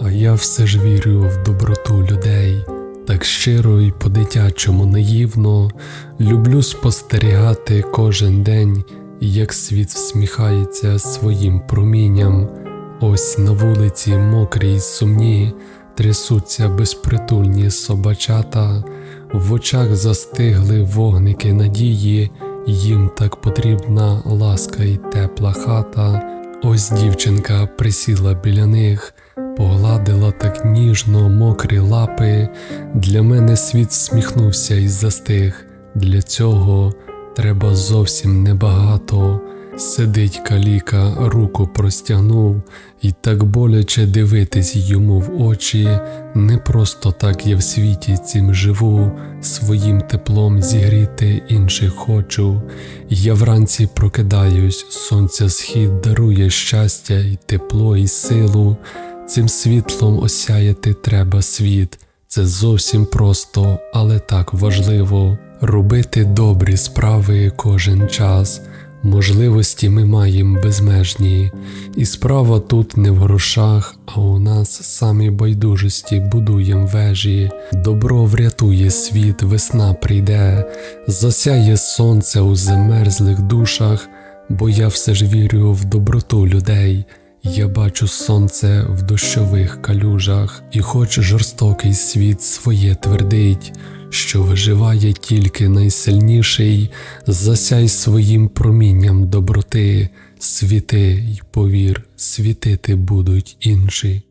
А я все ж вірю в доброту людей, так щиро і по-дитячому наївно люблю спостерігати кожен день, як світ всміхається своїм промінням. Ось на вулиці мокрі й сумні, трясуться безпритульні собачата, в очах застигли вогники надії, їм так потрібна ласка й тепла хата. Ось дівчинка присіла біля них, погладила так ніжно мокрі лапи. Для мене світ всміхнувся і застиг. Для цього треба зовсім небагато. Сидить каліка, руку простягнув, і так боляче дивитись йому в очі. Не просто так я в світі цім живу, своїм теплом зігріти інших хочу. Я вранці прокидаюсь, сонця схід дарує щастя і тепло, і силу. Цим світлом осяяти треба світ. Це зовсім просто, але так важливо робити добрі справи кожен час. Можливості ми маємо безмежні, і справа тут не в грошах, а у нас самі байдужості будуєм вежі. Добро врятує світ, весна прийде, засяє сонце у замерзлих душах, бо я все ж вірю в доброту людей. Я бачу сонце в дощових калюжах, і хоч жорстокий світ своє твердить, що виживає тільки найсильніший, засяй своїм промінням доброти, світи й повір, світити будуть інші.